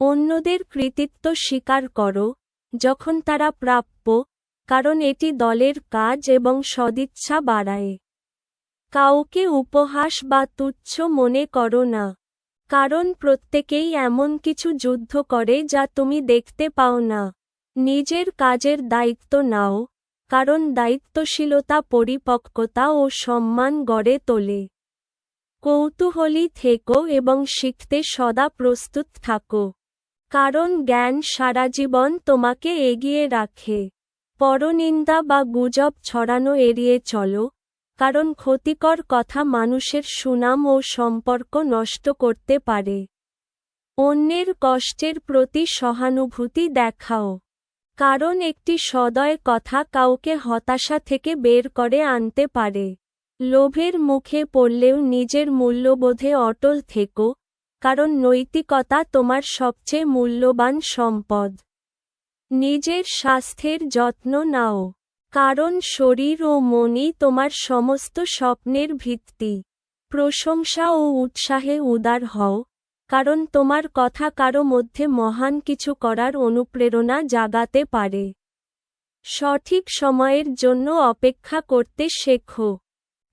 অন্যদের কৃতিত্ব স্বীকার করো, যখন তারা প্রাপ্য, কারণ এটি দলের কাজ এবং সদিচ্ছা বাড়ায়। কাউকে উপহাস বা তুচ্ছ মনে করো না, কারণ প্রত্যেকেই এমন কিছু যুদ্ধ করে যা তুমি দেখতে পাও না। নিজের কাজের দায়িত্ব নাও, কারণ দায়িত্বশীলতা, পরিপক্কতা ও সম্মান গড়ে তোলে। কৌতূহলী থেকো এবং শিখতে সদা প্রস্তুত থাকো। কারণ জ্ঞান সারা জীবন তোমাকে এগিয়ে রাখে। পরনিন্দা বা গুজব ছড়ানো এড়িয়ে চলো, কারণ ক্ষতিকর কথা মানুষের সুনাম ও সম্পর্ক নষ্ট করতে পারে। অন্যের কষ্টের প্রতি সহানুভূতি দেখাও। কারণ একটি সদয় কথা কাউকে হতাশা থেকে বের করে আনতে পারে। লোভের মুখে পড়লেও নিজের মূল্যবোধে অটল থেকো কারণ নৈতিকতা তোমার সবচেয়ে মূল্যবান সম্পদ। নিজের স্বাস্থ্যের যত্ন নাও, কারণ শরীর ও মনই তোমার সমস্ত স্বপ্নের ভিত্তি। প্রশংসা ও উৎসাহে উদার হও, কারণ তোমার কথা কারও মধ্যে মহান কিছু করার অনুপ্রেরণা জাগাতে পারে। সঠিক সময়ের জন্য অপেক্ষা করতে শেখো।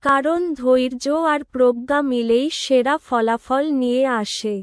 কারণ ধৈর্য আর প্রজ্ঞা মিলেই সেরা ফলাফল নিয়ে আসে।